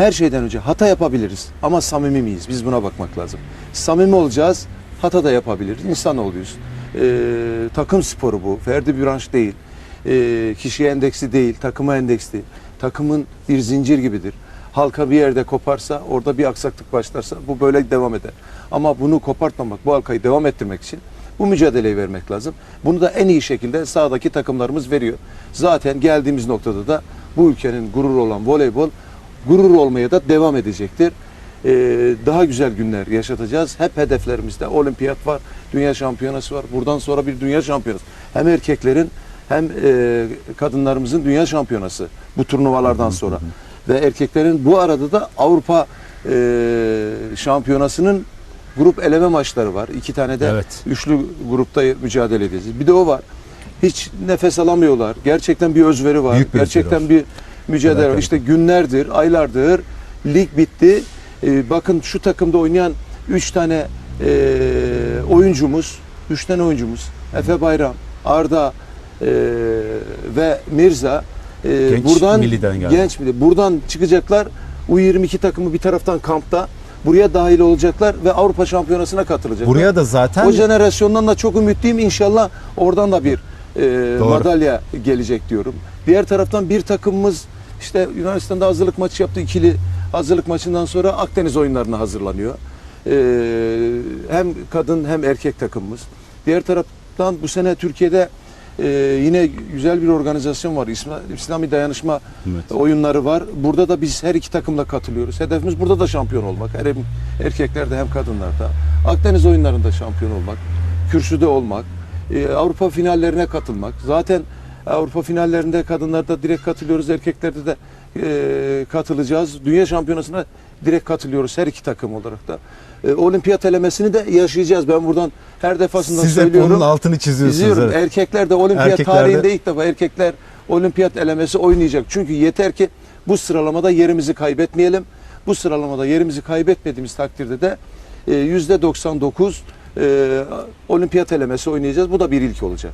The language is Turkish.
her şeyden önce hata yapabiliriz ama samimi miyiz? Biz buna bakmak lazım. Samimi olacağız, hata da yapabiliriz. İnsan oluyoruz. Ee, takım sporu bu. Ferdi bir branş değil. Ee, kişiye endeksli değil, takıma endeksli. Takımın bir zincir gibidir. Halka bir yerde koparsa, orada bir aksaklık başlarsa bu böyle devam eder. Ama bunu kopartmamak, bu halkayı devam ettirmek için bu mücadeleyi vermek lazım. Bunu da en iyi şekilde sahadaki takımlarımız veriyor. Zaten geldiğimiz noktada da bu ülkenin gururu olan voleybol gurur olmaya da devam edecektir. Ee, daha güzel günler yaşatacağız. Hep hedeflerimizde olimpiyat var, dünya şampiyonası var. Buradan sonra bir dünya şampiyonası. Hem erkeklerin hem e, kadınlarımızın dünya şampiyonası bu turnuvalardan sonra. Ve erkeklerin bu arada da Avrupa e, şampiyonasının grup eleme maçları var. İki tane de Evet. üçlü grupta mücadele edeceğiz. Bir de o var. Hiç nefes alamıyorlar. Gerçekten bir özveri var. Büyük bir Gerçekten özveri bir mücadele var. Felaket. İşte günlerdir, aylardır lig bitti. Ee, bakın şu takımda oynayan üç tane e, oyuncumuz, üç tane oyuncumuz. Efe Bayram, Arda e, ve Mirza e, Genç buradan milliden geldi. genç milli buradan çıkacaklar. U22 takımı bir taraftan kampta buraya dahil olacaklar ve Avrupa Şampiyonası'na katılacaklar. Buraya da zaten O jenerasyondan da çok ümitliyim. İnşallah oradan da bir e, Doğru. madalya gelecek diyorum. Diğer taraftan bir takımımız işte Yunanistan'da hazırlık maçı yaptı. ikili hazırlık maçından sonra Akdeniz oyunlarına hazırlanıyor. E, hem kadın hem erkek takımımız. Diğer taraftan bu sene Türkiye'de e, yine güzel bir organizasyon var. İsla- İslami Dayanışma Evet. oyunları var. Burada da biz her iki takımla katılıyoruz. Hedefimiz burada da şampiyon olmak. Hem erkeklerde hem kadınlarda. Akdeniz oyunlarında şampiyon olmak. Kürsüde olmak. e, Avrupa finallerine katılmak. Zaten Avrupa finallerinde kadınlarda direkt katılıyoruz. Erkeklerde de e, katılacağız. Dünya şampiyonasına direkt katılıyoruz her iki takım olarak da. E, olimpiyat elemesini de yaşayacağız. Ben buradan her defasında siz hep söylüyorum. onun altını çiziyorsunuz. İzliyorum. evet. Erkekler de olimpiyat Erkeklerde- tarihinde ilk defa erkekler olimpiyat elemesi oynayacak. Çünkü yeter ki bu sıralamada yerimizi kaybetmeyelim. Bu sıralamada yerimizi kaybetmediğimiz takdirde de e, %99 e, olimpiyat elemesi oynayacağız. Bu da bir ilk olacak.